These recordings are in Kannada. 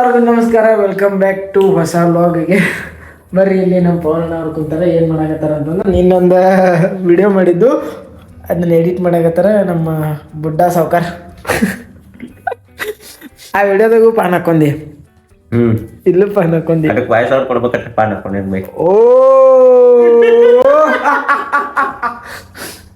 ಎಲ್ಲರಿಗೂ ನಮಸ್ಕಾರ. ವೆಲ್ಕಮ್ ಬ್ಯಾಕ್ ಟು ಹೊಸ ವ್ಲಾಗಿಗೆ ಬರ್ರಿ ಇಲ್ಲಿ ನಮ್ಮ ಪೌರ್ಣ ಅವ್ರು ಕುಂತಾರೆ. ಏನು ಮಾಡಾಕತ್ತಾರ ಅಂತಂದ್ರೆ ನಿನ್ನೊಂದು ವಿಡಿಯೋ ಮಾಡಿದ್ದು. ಅದನ್ನ ಎಡಿಟ್ ಮಾಡಾಕತ್ತಾರ ನಮ್ಮ ಬುಡ್ಡ ಸಾವ್ಕಾರ. ಆ ವಿಡಿಯೋದಾಗೂ ಪಾನ್ ಹಾಕೊಂಡಿ. ಹ್ಮ್. ಇಲ್ಲೂ ಪಾನ್ ಹಾಕೊಂಡಿ. ಅದಕ್ಕೆ ವಾಯ್ಸ್ ಅವ್ರು ಕೊಡ್ಬೇಕಂತ ಪಾನ್ ಹಾಕೊಂಡಿರ್ಬೇಕು ಓ.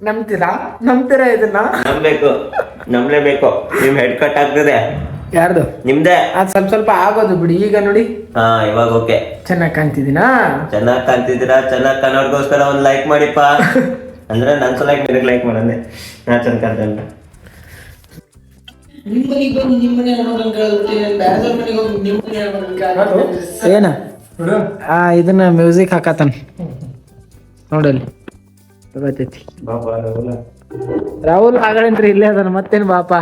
ನಂಬ್ತೀರಾ? ನಂಬ್ತೀರಾ ಇದನ್ನ? ನಂಬೇಕು ನಂಬಲೇಬೇಕು. ನಿಮ್ಮ ಹೆಡ್ ಕಟ್ ಆಗ್ತದೆ. ಯಾರ್ದು? ನಿಮ್ದೇ? ಅದ್ ಸ್ವಲ್ಪ ಸ್ವಲ್ಪ ಆಗೋದು ಬಿಡಿ. ಈಗ ನೋಡಿ. ಹಾ ಇವಾಗ ಓಕೆ. ಚೆನ್ನಾಗಿ ಕಾಣ್ತಿದ್ದೀನಾ? ಚೆನ್ನಾಗಿ ಕಾಣ್ತಿದ್ದೀರಾ? ಚೆನ್ನಾಗ್ ಕಾಣೋರ್ಗೋಸ್ಕರ ಒಂದ್ ಲೈಕ್ ಮಾಡಿಪ್ಪ. ಅಂದ್ರೆ ನನ್ ಸಲ ನಿನಗ್ ಲೈಕ್ ಮಾಡಂದೆ. ನಾ ಚಂದ ಕಾಣ್ತೇನೆ ಏನ? ಆ ಇದನ್ನ ಮ್ಯೂಸಿಕ್ ಹಾಕತಾನ ನೋಡಲ್ಲಿ. ಗೊತ್ತೈತಿ ರಾಹುಲ್. ಆಗಳಂತ್ರಿ ಇಲ್ಲೇ ಅದನ್ನ ಮತ್ತೇನ್ ಬಾಪ?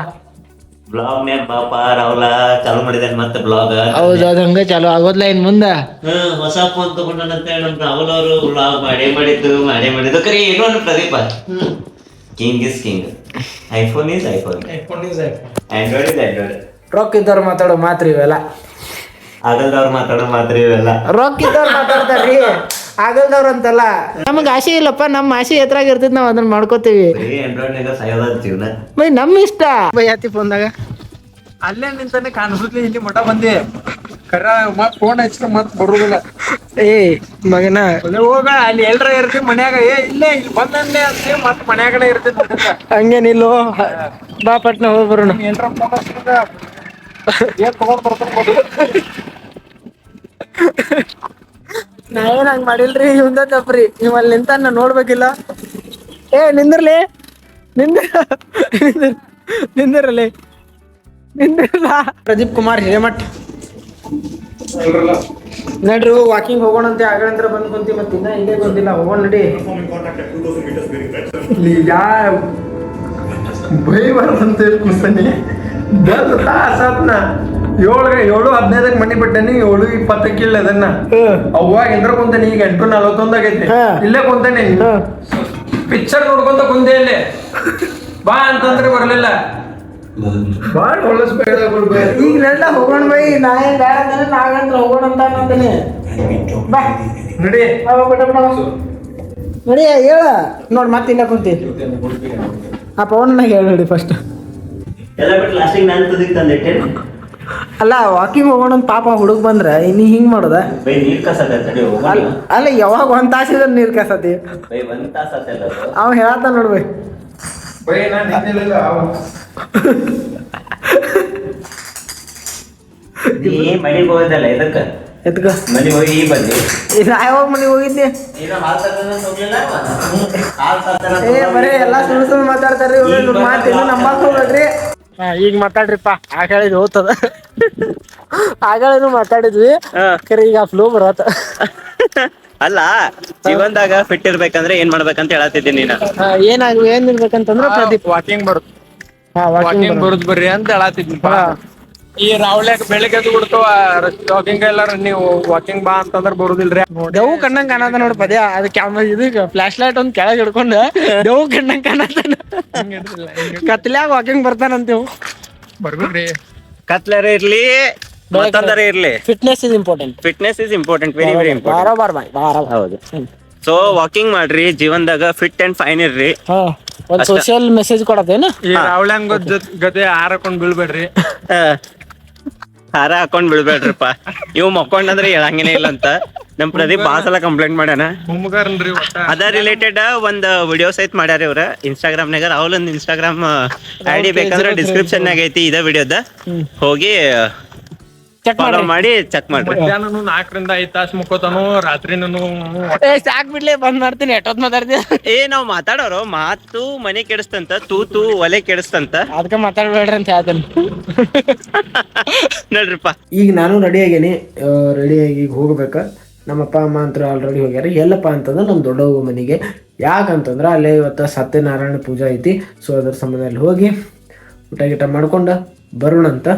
ಬ್ಲಾಗ್ ನೇ ಪಾಪ ರಾಹುಲ ಚಾಲು ಮಾಡಿದಾನೆ ಮತ್ತೆ ಬ್ಲಾಗ್ ಹೌದು ಅದು ಹಂಗ ಚಾಲು. ಆಗೋದ್ಲ ಇನ್ ಮುಂದ? ಹ್ಮ್ ಹೊಸ ಫೋನ್ ತಗೊಂಡಂತ ನಮ್ ರಾಹುಲ್ ಅವರು ಬ್ಲಾಗ್ ಮಾಡೇ ಮಾಡಿದ್ದು ಮಾಡೇ ಮಾಡಿದ್ದು. ಕರೆ ಏನೋ ಒಂದು Pradeep. King is king iPhone is iPhone Android is Android ರೊಕ್ಕ ಇದ್ದವ್ರು ಮಾತಾಡೋ ಮಾತ್ರ ಇವೆಲ್ಲ ಆಗಲ್ದವ್ರು ಮಾತಾಡೋ ಮಾತ್ರ ಇವೆಲ್ಲ ರೊಕ್ಕ ಇದ್ದವ್ರು ಮಾತಾಡ್ತಾರ್ರಿ. ಆಗಲ್ದವ್ರು ಅಂತಲ್ಲ ನಮಗ್ ಆಸೆ ಇಲ್ಲಪ್ಪ ನಮ್ಮ ಆಸೆ ಎತ್ತರ ಇರ್ತೈತಿ ನಾವ್ ಅದನ್ನ ಮಾಡ್ಕೋತೀವಿ. ಬೈ ನಮ್ ಇಷ್ಟ. ಬೈ ಹತ್ತಿ ಫೋನ್ದಾಗ ಅಲ್ಲೇ ನಿಂತಾನೆ ಕಾಣಿಸ್ಲಿ ಇಲ್ಲಿ ಮಠ ಬಂದಿ. ಕರ ಮತ್ ಫೋನ್ ಹಚ್ಚಿ ಮತ್ ಬರುದಿಲ್ಲ. ಏ ಮಗನ. ಹೋಗ ಅಲ್ಲಿ ಎಲ್ರ ಇರ್ತೀವಿ ಮನ್ಯಾಗ. ಏ ಇಲ್ಲೇ ಇಲ್ಲಿ ಬಂದಂದೆ ಅಂತೀವಿ ಮತ್ ಮನ್ಯಾಗಡೆ ಇರ್ತೀವಿ ಹಂಗೇನಿಲ್ಲೋ. ಬಾ ಪಟ್ನ ಹೋಗಿ ಬರೋಣ. ಎಲ್ರ ಫೋನ್ ಹಚ್ಚಿದ ಏನ್ ತಗೊಂಡ್ ಬರ್ತಾರೆ ನಾ ಏನ್ ಹಂಗ್ ಮಾಡಿಲ್ರಿ? ಇವಂದ ತಪ್ಪ್ರಿ. ನೀವ್ ಅಲ್ಲಿ ನಿಂತ ನಾ ನೋಡ್ಬೇಕಿಲ್ಲ. ಏ ನಿಂದಿರ್ಲಿ? ನಿಂದ ನಿಂದಿರ್ ನಿಂದಿರಲಿ? ನಿಂದಿರಲ್ಲ? ಪ್ರದೀಪ್ ಕುಮಾರ್ ಹಿರೇಮಠ್. ನಡ್ರಿ ವಾಕಿಂಗ್ ಹೋಗೋಣ ಅಂತ ಆಗಂತ್ರ ಬಂದ್ ಕುಂತಿ ಮತ್ತೆ ಇನ್ನ ಹಿಂಗೆ ಗೊತ್ತಿಲ್ಲ ಹೋಗೋಣ ನಡಿ. ಯಾ ಬೈ ಬರ್ತಂತ ಕುಂತಾನೆ ಬಂದ ತಾಸತ್ನ ಏಳು ಏಳು ಹದಿನೈದಕ್ಕೆ ಮನಿ ಬಿಟ್ಟೇನಿ ಏಳು ಇಪ್ಪತ್ತಕ್ಕೆ ಇಲ್ಲ ಅದನ್ನ. ಅವಾಗ ಎಂದ್ರ ಕುಂತಾನೆ ಈಗ ಎಂಟು ನಲವತ್ತೊಂದ್ ಆಗೈತಿ. ಇಲ್ಲೇ ಕುಂತಾನೆ ಪಿಕ್ಚರ್ ನೋಡ್ಕೊಂತ ಕುಂತೆ ಇಲ್ಲೇ. ಬಾ ಅಂತಂದ್ರೆ ಬರಲಿಲ್ಲ. ಬಾಳ್ ಹೊಳಸ್ಬೇಡ ಈಗ ನೆಡ್ಲ ಹೋಗೋಣ ಬೈ ನಾ ಏನ್ ಬೇಡ ಅಂದ್ರೆ ನಾಗಂತ್ರ ಹೋಗೋಣ ಅಂತ ಬಾ. ನಡಿ. ಹೇಳ. ನೋಡ್ ಮತ್ತೆ ಇನ್ನ ಕುಂತಿ. ಆ ಹೇಳಿ ನೋಡಿ ಫಸ್ಟ್ ಎಲ್ಲ ಬಿಟ್ಟು ಲಾಸ್ಟಿಗೆ ನಾನು ತಂದಿಟ್ಟೆ. ಅಲ್ಲ ವಾಕಿಂಗ್ ಹೋಗೋಣ ಅಂತ ಪಾಪ ಹುಡುಗ ಬಂದ್ರ ನೀ ಹಿಂಗ್ ಮಾಡುದ? ಅಲ್ಲ ಅಲ್ಲ ಯಾವಾಗ ಒಂದ್ ತಾಸಿದ ನೀರ್ ಕಸತಿ ಅವ ಹೇಳತ್ತ ನೋಡ್ಬೈ ಮನೆಗೆ ಹೋಗೋದಲ್ಲ ಇದಕ್ಕ ಎತ್ಕ ಮನೆಗೆ ಹೋಗಿ ಈ ಬಂದಿ. ಇದು ಯಾವಾಗ ಮನೆಗೆ ಹೋಗಿದ್ದೆ? ಏ ಬರೀ ಎಲ್ಲಾ ಸುಳ್ಳು ಸುಳ್ಳು ಮಾತಾಡ್ತಾರ್ರಿ ಈಗ ಇವ್ರು ಮಾತಿಲ್ಲ ನಂಬಕ್ ಹಾ ಈಗ ಮಾತಾಡ್ರಿಪ್ಪ. ಆಗ ಹೇಳಿದ್ ಹೋಗ್ತದ ಆಗಳೇನು ಮಾತಾಡಿದ್ವಿ ಕರೆ ಈಗ ಫ್ಲೋ ಬರತ್ತ ಅಲ್ಲ ಜೀವನದಾಗ ಫಿಟ್ ಇರ್ಬೇಕಂದ್ರೆ ಏನ್ ಮಾಡ್ಬೇಕಂತ ಹೇಳತ್ತಿದ್ದೀನಿ ನೀನು. ಹಾ, ಏನಾಗ ಏನ್ ಇರ್ಬೇಕಂತಂದ್ರ ಪ್ರದೀಪ್. ವಾಕಿಂಗ್ ಬರುತ್ತೆ ಹಾ ವಾಕಿಂಗ್ ವಾಕಿಂಗ್ ಬರುದ್ ಬರ್ರಿ ಅಂತ ಹೇಳತ್ತಿದ್ನಿ ಹಾ. ಈ ರಾವ್ಳ್ಯಾಗ ಬೆಳಿಗ್ಗೆ ಎದ್ದು ಬಿಡ್ತಾವ ಜಾಗಿಂಗ್ ಎಲ್ಲಾರ ನೀವು ವಾಕಿಂಗ್ ಬಾ ಅಂತಂದ್ರ ಬರುದಿಲ್ರಿ. ದೆವು ಕಣ್ಣಂಗ್ ಕಾಣದ ನೋಡಿ ಪದ್ಯ. ಅದ್ ಕ್ಯಾಮ್ರಾ ಇದು ಫ್ಲಾಶ್ ಲೈಟ್ ಒಂದ್ ಕೆಳಗ್ ಹಿಡ್ಕೊಂಡು ದೆವು ಕಣ್ಣಂಗ್ ಕಾಣತಾನ ಕತ್ಲ್ಯಾಗ ವಾಕಿಂಗ್ ಬರ್ತಾನಂತೀವ್ ಬರ್ಬೇಕ್ರಿ. ಕತ್ಲರ ಇರ್ಲಿ ಮತ್ತೊಂದರ ಇರ್ಲಿ. Fitness is important fitness is important very very important ಬಾರ ಬಾರ್ ಬಾಯ್ ಬಾರ. ಹೌದು. ಸೊ ವಾಕಿಂಗ್ ಮಾಡ್ರಿ ಜೀವನದಾಗ ಫಿಟ್ ಅಂಡ್ ಫೈನ್ ಇರ್ರಿ. ಹಾ ಒಂದ್ ಸೋಶಿಯಲ್ ಮೆಸೇಜ್ ಕೊಡತೇನ ಈ ರಾವ್ಳ್ಯಾಂಗ ಗತೆ ಹಾರಕೊಂಡ್ ಬೀಳ್ಬೇಡ್ರಿ. ಹಾರ ಹಾಕೊಂಡ್ ಬಿಡ್ಬೇಡ್ರಪ್ಪ. ಇವ್ ಮಕ್ಕೊಂಡಂದ್ರೆ ಹೇಳಂಗೇನೆ ಇಲ್ಲ ಅಂತ. ನಮ್ ಪ್ರದೀಪ್ ಬಾಳ ಸಲ ಕಂಪ್ಲೇಂಟ್ ಮಾಡ್ಯಾನ. ಅದ ರಿಲೇಟೆಡ್ ಒಂದ್ ವಿಡಿಯೋ ಸಹಿತ ಮಾಡ್ಯಾರ ಇವ್ರ. ಇನ್ಸ್ಟಾಗ್ರಾಮ್ ನಾಗ ರಾಹುಲ್ ಒಂದ್ ಇನ್ಸ್ಟಾಗ್ರಾಮ್ ಐಡಿ ಬೇಕಂದ್ರೆ ಡಿಸ್ಕ್ರಿಪ್ಷನ್ ನಾಗ ಐತಿ ಇದ ವಿಡಿಯೋದ ಹೋಗಿ ಚೆಕ್ ಮಾಡಿ ಮಾಡಿ ಚೆಕ್ ಮಾಡ್ರಿ. ಮಧ್ಯಾಹ್ನನು ನಾಲ್ಕರಿಂದ ಐದ್ ತಾಸು ಮುಕ್ಕೋತಾನು ರಾತ್ರಿನೂ ಏ ಸಾಕ್ ಬಿಡ್ಲಿ ಬಂದ್ ಮಾಡ್ತೀನಿ ಎಷ್ಟೊತ್ ಮಾತಾಡ್ತೀನಿ ಏ ನಾವ್ ಮಾತಾಡೋರು ಮಾತು ಮನೆ ಕೆಡಿಸ್ತಂತ ತೂತು ಒಲೆ ಕೆಡಿಸ್ತಂತ. ಅದಕ್ಕೆ ಮಾತಾಡ್ಬೇಡ್ರಿ ಅಂತ ಹೇಳ್ತೇನೆ. ನೋಡ್ರಿಪ್ಪ. ಈಗ ನಾನು ರೆಡಿ ಆಗೇನಿ ರೆಡಿ ಆಗಿ ಹೋಗ್ಬೇಕ. ನಮ್ಮ ಅಪ್ಪ ಅಮ್ಮ ಅಂತ ಆಲ್ರೆಡಿ ಹೋಗ್ಯಾರ. ಎಲ್ಲಪ್ಪ ಅಂತಂದ್ರೆ ನಮ್ಮ ದೊಡ್ಡ ಮನೆಗೆ. ಯಾಕಂತಂದ್ರೆ ಅಲ್ಲೇ ಇವತ್ತು ಸತ್ಯನಾರಾಯಣ ಪೂಜೆ ಐತಿ. ಸೊ ಅದ್ರ ಸಂಬಂಧದಲ್ಲಿ ಹೋಗಿ ಊಟ ಗೀಟ ಮಾಡ್ಕೊಂಡು ಬರೋಣ ಅಂತ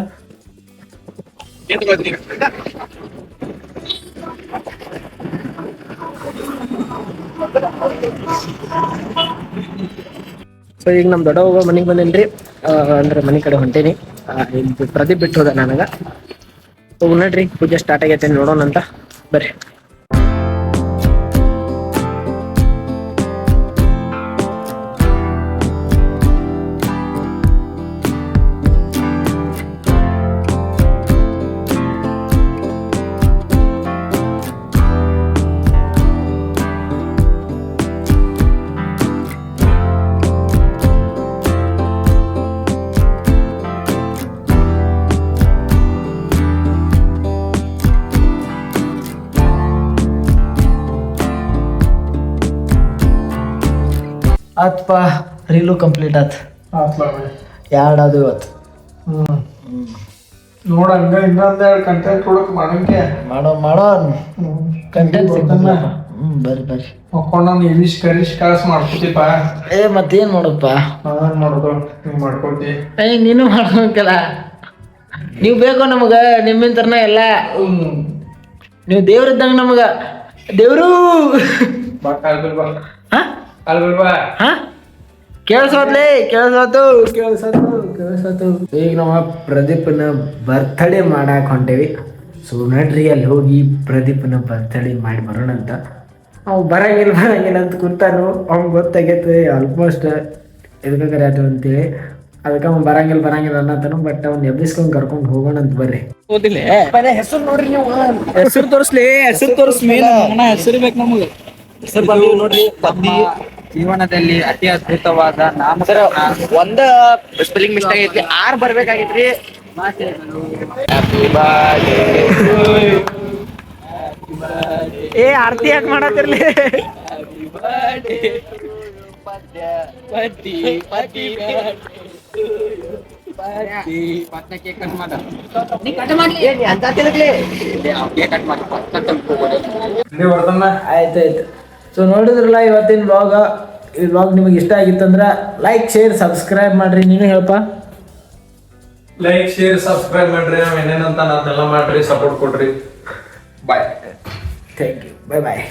ಸೊ ಈಗ ನಮ್ಮ ದೊಡ್ಡ ಹೋಗೋ ಮನೆಗೆ ಬಂದೇನ್ರಿ? ಅಂದ್ರೆ ಮನೆ ಕಡೆ ಹೊಂಟೇನಿ. ಪ್ರದೀಪ್ ಬಿಟ್ಟು ಹೋದ ನನಗ. ನೋಡ್ರಿ ಪೂಜೆ ಸ್ಟಾರ್ಟ್ ಆಗೈತೆ ನೋಡೋಣ ಅಂತ ಬರ್ರಿ. ಆತ್ಪ ರೀಲು ಕಂಪ್ಲೀಟ್ ಆತ್. ಎರಡು ಅದು ಇವತ್ತು. ನೋಡ ಹಂಗ ಇನ್ನೊಂದೆರಡು ಕಂಟೆಂಟ್ ಕೊಡಕ್ ಮಾಡಂಗೆ. ಮಾಡೋ ಮಾಡೋ. ಕಂಟೆಂಟ್ ಹ್ಮ್ ಬರ್ರಿ ಬರ್ರಿ. ಮಕ್ಕೊಂಡ್ ನಾನು ಇವಿಶ್ ಕರಿಶ್ ಕಳ್ಸ್ ಮಾಡ್ಕೊತಿಪ್ಪ. ಏ ಮತ್ತೇನ್ ಮಾಡೋದಪ್ಪ ನಾವೇನ್ ಮಾಡೋದು ನೀವು ಮಾಡ್ಕೊತಿ. ಏ ನೀನು ಮಾಡ್ಕೊಂಕಲ್ಲ ನೀವು ಬೇಕು ನಮಗ ನಿಮ್ಮಿಂತರ್ನ ಎಲ್ಲ. ನೀವು ದೇವ್ರಿದ್ದಂಗ ನಮಗ. ದೇವ್ರು. ಬಾ ಕಾಲ್ ಬಿಲ್ ಬಾ ಹಾ? ಹಾ? ಕೇಳಿಸೋದ್ಲೇ ಕೇಳಿಸೋತು ಕೇಳಿಸೋತು ಕೇಳಿಸೋತು ಈಗ ನಾವು ಪ್ರದೀಪನ ಬರ್ತಡೇ ಮಾಡಾಕ್ ಹೊಂಟೇವಿ. ಸೊ ನಡ್ರಿ ಅಲ್ಲಿ ಹೋಗಿ ಪ್ರದೀಪನ ಬರ್ತಡೇ ಮಾಡಿ ಬರೋಣ ಅಂತ. ಅವ್ ಬರಂಗಿಲ್ಲ ಬರಂಗಿಲ್ಲ ಅಂತ ಕುರ್ತಾನು ಅವ್ನ್ ಗೊತ್ತಾಗೈತೆ ಆಲ್ಮೋಸ್ಟ್ ಎದಕ್ಕೆ ಆಯ್ತು ಅಂತೇಳಿ. ಅದಕ್ಕೆ ಅವ್ನು ಬರಂಗಿಲ್ಲ ಬರಂಗಿಲ್ಲ ಅನ್ನತಾನು ಬಟ್ ಅವ್ನು ಎಬ್ಬಿಸ್ಕೊಂಡ್ ಕರ್ಕೊಂಡು ಹೋಗೋಣ ಅಂತ ಬರ್ರಿ. ಹೆಸರು ನೋಡ್ರಿ ನೀವು. ಹೆಸರು ತೋರಿಸ್ಲಿ ಹೆಸರು ತೋರಿಸ್ಲಿ ಹೆಸರು ಬೇಕು ನಮಗೆ. ಹೆಸರು ನೋಡ್ರಿ ಜೀವನದಲ್ಲಿ ಅತಿ ಅದ್ಭುತವಾದ ನಾಮಕರಣ ಒಂದ ಸ್ಪೆಲ್ಲಿಂಗ್ ಮಿಸ್ಟೇಕ್ ಐತಿ ಆರ್ ಬರ್ಬೇಕಾಗಿತ್ರಿ? ಏ ಆರತಿ ಯಾಕೆ ಮಾಡತ್ತಿರ್ಲಿ? ಆಯ್ತಾಯ್ತು ಸೊ ನೋಡಿದ್ರಲ್ಲ ಇವತ್ತಿನ ವ್ಲಾಗ್ ಈ ಬ್ಲಾಗ್ ನಿಮಗೆ ಇಷ್ಟ ಆಗಿತ್ತಂದ್ರೆ ಲೈಕ್ ಶೇರ್ ಸಬ್ಸ್ಕ್ರೈಬ್ ಮಾಡ್ರಿ. ನೀನು ಹೇಳಪ್ಪ. ಲೈಕ್ ಶೇರ್ ಸಬ್ಸ್ಕ್ರೈಬ್ ಮಾಡ್ರಿ. ನಾವು ಏನೇನಂತ ನಾನೆಲ್ಲ ಮಾಡ್ರಿ ಸಪೋರ್ಟ್ ಕೊಡ್ರಿ. Bye thank you bye bye